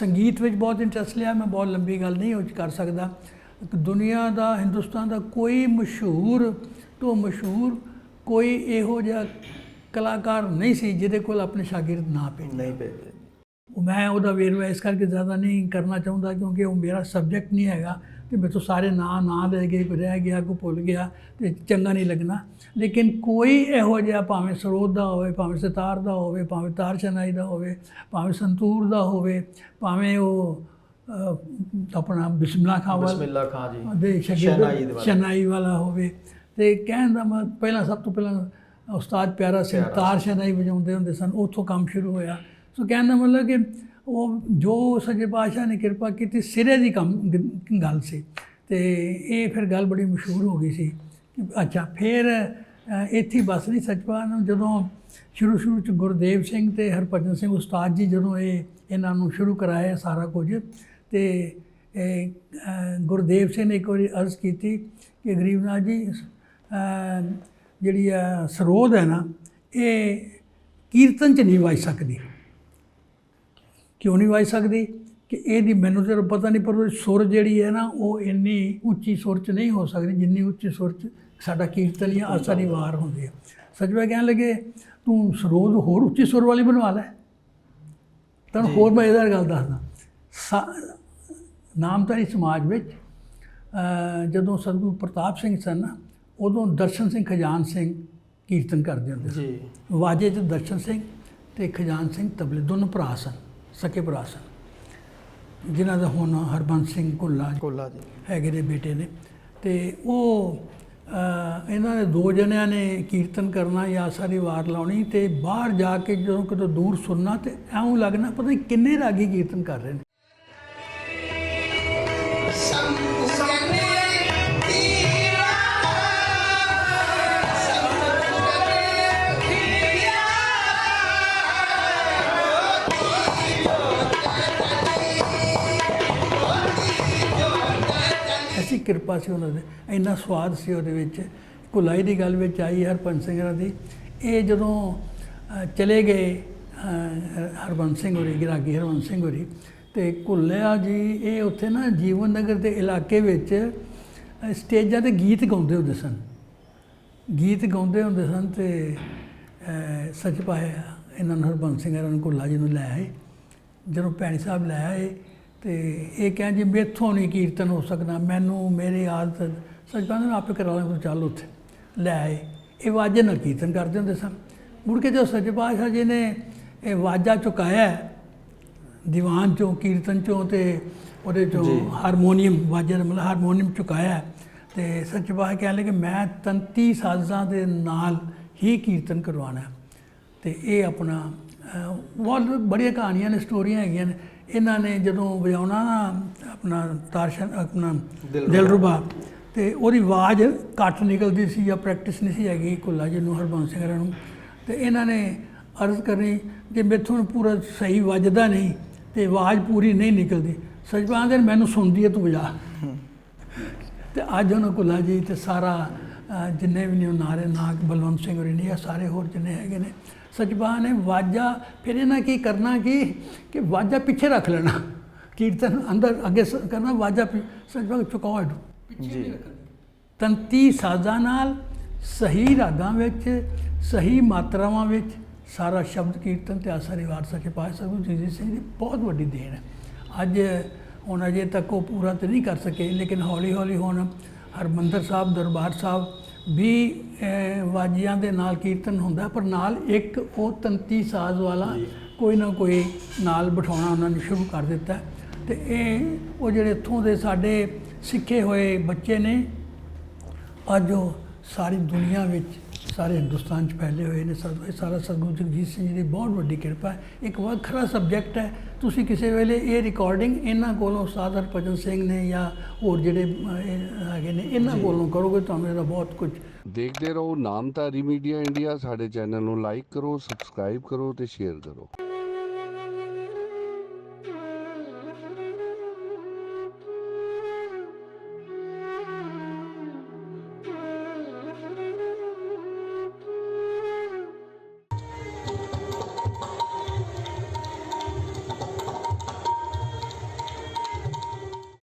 ਸੰਗੀਤ ਵਿੱਚ ਬਹੁਤ ਇੰਟਰਸਟ ਲਿਆ ਮੈਂ ਬਹੁਤ ਲੰਬੀ ਗੱਲ ਨਹੀਂ ਉਹ ਕਰ ਸਕਦਾ। ਦੁਨੀਆ ਦਾ ਹਿੰਦੁਸਤਾਨ ਦਾ ਕੋਈ ਮਸ਼ਹੂਰ ਤੋਂ ਮਸ਼ਹੂਰ ਕੋਈ ਇਹੋ ਜਿਹਾ ਕਲਾਕਾਰ ਨਹੀਂ ਸੀ ਜਿਹਦੇ ਕੋਲ ਆਪਣੇ ਸ਼ਾਗਿਰਦ ਨਾ ਪਏ। ਨਹੀਂ ਉਹ ਮੈਂ ਉਹਦਾ ਵੇਰਵਾ ਇਸ ਕਰਕੇ ਜ਼ਿਆਦਾ ਨਹੀਂ ਕਰਨਾ ਚਾਹੁੰਦਾ ਕਿਉਂਕਿ ਉਹ ਮੇਰਾ ਸਬਜੈਕਟ ਨਹੀਂ ਹੈਗਾ। ਤੇ ਮੇਰੇ ਤੋਂ ਸਾਰੇ ਨਾਂ ਨਾਂ ਲੈ ਗਏ ਕੋਈ ਰਹਿ ਗਿਆ ਕੋਈ ਭੁੱਲ ਗਿਆ ਤੇ ਚੰਗਾ ਨਹੀਂ ਲੱਗਣਾ। ਲੇਕਿਨ ਕੋਈ ਇਹੋ ਜਿਹਾ ਭਾਵੇਂ ਸਰੋਤ ਦਾ ਹੋਵੇ ਭਾਵੇਂ ਸਿਤਾਰ ਦਾ ਹੋਵੇ ਭਾਵੇਂ ਤਾਰ ਸ਼ਨਾਈ ਦਾ ਹੋਵੇ ਭਾਵੇਂ ਸੰਤੂਰ ਦਾ ਹੋਵੇ ਭਾਵੇਂ ਉਹ ਆਪਣਾ ਬਿਸਮਿਲ੍ਲਾ ਖਾਂ ਵਾਲਾ ਬਿਸਮਿਲ੍ਲਾ ਖਾਨ ਜੀ। ਦੇ ਸ਼ਾਗਿਰਦ ਵਾਲਾ। ਸ਼ਨਾਈ ਵਾਲਾ ਹੋਵੇ। ਤੇ ਕਹਿਣ ਦਾ ਮੈਂ ਪਹਿਲਾਂ ਸਭ ਤੋਂ ਪਹਿਲਾਂ ਉਸਤਾਦ ਪਿਆਰਾ ਸਿੰਘ ਤਾਰ ਸ਼ਨਾਈ ਵਜਾਉਂਦੇ ਹੁੰਦੇ ਸਨ ਉੱਥੋਂ ਕੰਮ ਸ਼ੁਰੂ ਹੋਇਆ। ਸੋ ਕਹਿਣ ਦਾ ਮਤਲਬ ਕਿ ਉਹ ਜੋ ਸੱਜੇ ਪਾਤਸ਼ਾਹ ਨੇ ਕਿਰਪਾ ਕੀਤੀ ਸਿਰੇ ਦੀ ਕੰਮ ਗੱਲ ਸੀ ਤੇ ਇਹ ਫਿਰ ਗੱਲ ਬੜੀ ਮਸ਼ਹੂਰ ਹੋ ਗਈ ਸੀ ਅੱਛਾ, ਫਿਰ ਇੱਥੇ ਬਸ ਨਹੀਂ ਸੱਚਪਾ ਨੂੰ, ਜਦੋਂ ਸ਼ੁਰੂ ਸ਼ੁਰੂ ਚ ਗੁਰਦੇਵ ਸਿੰਘ ਤੇ ਹਰਭਜਨ ਸਿੰਘ ਉਸਤਾਦ ਜੀ ਜਦੋਂ ਇਹ ਇਹਨਾਂ ਨੂੰ ਸ਼ੁਰੂ ਕਰਾਇਆ ਸਾਰਾ ਕੁਝ ਤੇ ਗੁਰਦੇਵ ਸਿੰਘ ਨੇ ਇੱਕ ਵਾਰੀ ਅਰਜ਼ ਕੀਤੀ ਕਿ ਗਰੀਬਨਾਥ ਜੀ ਜਿਹੜੀ ਆ ਸਰੋਦ ਹੈ ਨਾ, ਇਹ ਕੀਰਤਨ ਚ ਨਹੀਂ ਵਜ ਸਕਦੀ। ਕਿਉਂ ਨਹੀਂ ਵੱਜ ਸਕਦੀ? ਕਿ ਇਹਦੀ ਮੈਨੂੰ ਤੇ ਪਤਾ ਨਹੀਂ ਪਰ ਸੁਰ ਜਿਹੜੀ ਹੈ ਨਾ ਉਹ ਇੰਨੀ ਉੱਚੀ ਸੁਰ ਚ ਨਹੀਂ ਹੋ ਸਕਦੀ ਜਿੰਨੀ ਉੱਚੀ ਸੁਰ ਚ ਸਾਡਾ ਕੀਰਤਨ ਜਾਂ ਅਸਰੀ ਵਾਰ ਹੁੰਦੀ ਹੈ। ਸੱਚਵੇਂ ਕਹਿਣ ਲੱਗੇ ਤੂੰ ਸਰੋਦ ਹੋਰ ਉੱਚੀ ਸੁਰ ਵਾਲੀ ਬਣਵਾ ਲੈ। ਤਾਂ ਹੋਰ ਮੈਂ ਇਹਦਾ ਗੱਲ ਦੱਸਦਾ। ਨਾਮਧਾਰੀ ਸਮਾਜ ਵਿੱਚ ਜਦੋਂ ਸਤਿਗੁਰੂ ਪ੍ਰਤਾਪ ਸਿੰਘ ਸਨ ਉਦੋਂ ਦਰਸ਼ਨ ਸਿੰਘ ਖਜਾਨ ਸਿੰਘ ਕੀਰਤਨ ਕਰਦੇ ਹੁੰਦੇ ਸੀ ਵਾਜੇ 'ਚ ਦਰਸ਼ਨ ਸਿੰਘ ਤੇ ਖਜਾਨ ਸਿੰਘ ਤਬਲੇ ਦੋਨੋਂ ਭਰਾ ਸਨ। ਸਕੇ ਭਰਾ ਸਨ। ਜਿਨ੍ਹਾਂ ਦਾ ਹੁਣ ਹਰਬੰਸ ਸਿੰਘ ਕੁੱਲਾ ਕੋਲਾ ਜੀ। ਹੈਗੇ ਦੇ ਬੇਟੇ ਨੇ। ਤੇ ਉਹ ਇਹਨਾਂ ਨੇ ਦੋ ਜਣਿਆਂ ਨੇ ਕੀਰਤਨ ਕਰਨਾ ਜਾਂ ਸਾਰੀ ਵਾਰ ਲਾਉਣੀ ਤੇ ਬਾਹਰ ਜਾ ਕੇ ਜਦੋਂ ਕਿਤੇ ਦੂਰ ਸੁਣਨਾ ਤੇ ਐਉਂ ਲੱਗਣਾ ਪਤਾ ਨਹੀਂ ਕਿੰਨੇ ਰਾਗੀ ਕੀਰਤਨ ਕਰ ਰਹੇ ਨੇ। ਐਸੀ ਕਿਰਪਾ ਸੀ ਉਹਨਾਂ ਦੇ ਇੰਨਾ ਸਵਾਦ ਸੀ ਉਹਦੇ ਵਿੱਚ। ਕੁਲਾਈ ਦੀ ਗੱਲ ਵਿੱਚ ਆਈ ਹਰਪੰਤ ਸਿੰਘ ਹੋਰਾਂ ਦੀ। ਇਹ ਜਦੋਂ ਚਲੇ ਗਏ ਹਰਬੰਸ ਸਿੰਘ ਹੋਰੀ ਗਿਰਾਗੀ ਹਰਬੰਸ ਸਿੰਘ ਹੋਰੀ ਤੇ ਕੁੱਲਿਆ ਜੀ ਇਹ ਉੱਥੇ ਨਾ ਜੀਵਨ ਨਗਰ ਦੇ ਇਲਾਕੇ ਵਿੱਚ ਸਟੇਜਾਂ ਤੇ ਗੀਤ ਗਾਉਂਦੇ ਹੁੰਦੇ ਸਨ। ਗੀਤ ਗਾਉਂਦੇ ਹੁੰਦੇ ਸਨ ਤੇ ਅ, ਸੱਚ ਪਾਇਆ ਇਹਨਾਂ ਨੂੰ ਹਰਬੰਸ ਸਿੰਘ ਹੋਰਾਂ ਨੂੰ ਕੁੱਲਾ ਜੀ ਨੂੰ ਲੈ ਆਏ। ਜਦੋਂ ਭੈਣੀ ਸਾਹਿਬ ਲੈ ਆਏ ਤੇ ਇਹ ਕਹਿਣ ਜੀ ਮੇਥੋਂ ਨਹੀਂ ਕੀਰਤਨ ਹੋ ਸਕਦਾ ਮੈਨੂੰ ਮੇਰੀ ਆਦਤ ਮੈਂ ਆਪੇ ਕਰਾ ਤੂੰ ਚੱਲ ਉੱਥੇ ਲੈ ਆਏ ਇਹ ਵਾਜੇ ਨਾਲ ਕੀਰਤਨ ਕਰਦੇ ਹੁੰਦੇ ਸਨ ਮੁੜ ਕੇ ਜਦੋਂ ਸੱਚੇ ਪਾਤਸ਼ਾਹ ਜੀ ਨੇ ਇਹ ਵਾਜਾ ਚੁਕਾਇਆ ਦੀਵਾਨ ਚੋਂ ਕੀਰਤਨ ਚੋਂ ਤੇ ਉਹਦੇ ਚੋਂ ਜੀ। ਹਾਰਮੋਨੀਅਮ ਵਾਜੇ ਦਾ ਮਤਲਬ ਹਾਰਮੋਨੀਅਮ ਚੁਕਾਇਆ ਤੇ ਸੱਚੇ ਪਾਤਸ਼ਾਹ ਕਹਿਣ ਲੱਗੇ ਮੈਂ ਤੰਤੀ ਸਾਜ਼ਾਂ ਦੇ ਨਾਲ ਹੀ ਕੀਰਤਨ ਕਰਵਾਉਣਾ ਹੈ। ਤੇ ਇਹ ਆਪਣਾ ਬਹੁਤ ਬੜੀਆਂ ਕਹਾਣੀਆਂ ਨੇ ਸਟੋਰੀਆਂ ਹੈਗੀਆਂ ਨੇ ਇਹਨਾਂ ਨੇ ਜਦੋਂ ਵਜਾਉਣਾ ਨਾ ਆਪਣਾ ਤਾਰਸ਼ਨ ਆਪਣਾ ਦਿਲਰੁਬਾ। ਤੇ ਉਹਦੀ ਆਵਾਜ਼ ਘੱਟ ਨਿਕਲਦੀ ਸੀ ਜਾਂ ਪ੍ਰੈਕਟਿਸ ਨਹੀਂ ਸੀ ਹੈਗੀ ਕੁੱਲਾ ਜੀ ਨੂੰ ਹਰਬੰਸ ਸਿੰਘ ਨੂੰ। ਤੇ ਇਹਨਾਂ ਨੇ ਅਰਜ਼ ਕਰਨੀ ਜੇ ਮੈਥੋਂ ਪੂਰਾ ਸਹੀ ਵੱਜਦਾ ਨਹੀਂ ਤੇ ਆਵਾਜ਼ ਪੂਰੀ ਨਹੀਂ ਨਿਕਲਦੀ। ਸਜਪਾਂ ਦੇ ਮੈਨੂੰ ਸੁਣਦੀ ਹੈ ਤੂੰ ਵਜਾ। ਤੇ ਅੱਜ ਉਹਨਾਂ ਕੁੱਲਾ ਜੀ ਤੇ ਸਾਰਾ ਜਿੰਨੇ ਵੀ ਨੇ ਨਾਰੇ ਨਾਗ ਬਲਵੰਤ ਸਿੰਘ ਹੋਰੀ ਨੇ ਜਾਂ ਸਾਰੇ ਹੋਰ ਜਿੰਨੇ ਹੈਗੇ ਨੇ ਸਚਬਾਹ ਨੇ ਵਾਜਾ ਫਿਰ ਇਹਨਾਂ ਕੀ ਕਰਨਾ ਕੀ? ਕਿ ਵਾਜਾ ਪਿੱਛੇ ਰੱਖ ਲੈਣਾ। ਕੀਰਤਨ ਅੰਦਰ ਅੱਗੇ ਕਰਨਾ ਵਾਜਾ ਚੁਕਾਓ ਇਹਨੂੰ। ਜੀ। ਤੰਤੀ ਸਾਜ਼ਾਂ ਨਾਲ ਸਹੀ ਰਾਗਾਂ ਵਿੱਚ ਸਹੀ ਮਾਤਰਾਵਾਂ ਵਿੱਚ ਸਾਰਾ ਸ਼ਬਦ ਕੀਰਤਨ ਤੇ ਆਸਰੀ ਵਾਰ ਸੱਚੇ ਪਾਤਸ਼ਾਹ ਗੁਰੂ ਜੀ ਸਿੰਘ ਦੀ ਬਹੁਤ ਵੱਡੀ ਦੇਣ ਹੈ। ਅੱਜ ਹੁਣ ਅਜੇ ਤੱਕ ਉਹ ਪੂਰਾ ਤੇ ਨਹੀਂ ਕਰ ਸਕੇ ਲੇਕਿਨ ਹੌਲੀ ਹੌਲੀ ਹੁਣ ਹਰਮੰਦਰ ਸਾਹਿਬ ਦਰਬਾਰ ਸਾਹਿਬ ਵੀ ਵਾਜੀਆਂ ਦੇ ਨਾਲ ਕੀਰਤਨ ਹੁੰਦਾ ਪਰ ਨਾਲ ਇੱਕ ਉਹ ਤੰਤੀ ਸਾਜ਼ ਵਾਲਾ ਕੋਈ ਨਾ ਕੋਈ ਨਾਲ ਬਿਠਾਉਣਾ ਉਹਨਾਂ ਨੇ ਸ਼ੁਰੂ ਕਰ ਦਿੱਤਾ। ਤੇ ਇਹ ਉਹ ਜਿਹੜੇ ਇੱਥੋਂ ਦੇ ਸਾਡੇ ਸਿੱਖੇ ਹੋਏ ਬੱਚੇ ਨੇ ਅੱਜ ਉਹ ਸਾਰੀ ਦੁਨੀਆ ਵਿੱਚ ਸਾਰੇ ਹਿੰਦੁਸਤਾਨ 'ਚ ਫੈਲੇ ਹੋਏ ਨੇ ਸਭ ਇਹ ਸਾਰਾ ਸਤਿਗੁਰੂ ਜਗਜੀਤ ਸਿੰਘ ਜੀ ਦੀ ਬਹੁਤ ਵੱਡੀ ਕਿਰਪਾ ਹੈ। ਇੱਕ ਵੱਖਰਾ ਸਬਜੈਕਟ ਹੈ। ਤੁਸੀਂ ਕਿਸੇ ਵੇਲੇ ਇਹ ਰਿਕਾਰਡਿੰਗ ਇਹਨਾਂ ਕੋਲੋਂ ਉਸਤਾਦ ਹਰਭਜਨ ਸਿੰਘ ਨੇ ਜਾਂ ਹੋਰ ਜਿਹੜੇ ਹੈਗੇ ਨੇ ਇਹਨਾਂ ਕੋਲੋਂ ਕਰੋਗੇ ਤੁਹਾਨੂੰ ਇਹਦਾ ਬਹੁਤ ਕੁਝ ਦੇਖਦੇ ਰਹੋ ਨਾਮਧਾਰੀ ਮੀਡੀਆ ਇੰਡੀਆ ਸਾਡੇ ਚੈਨਲ ਨੂੰ ਲਾਈਕ ਕਰੋ ਸਬਸਕ੍ਰਾਈਬ ਕਰੋ ਤੇ ਸ਼ੇਅਰ ਕਰੋ।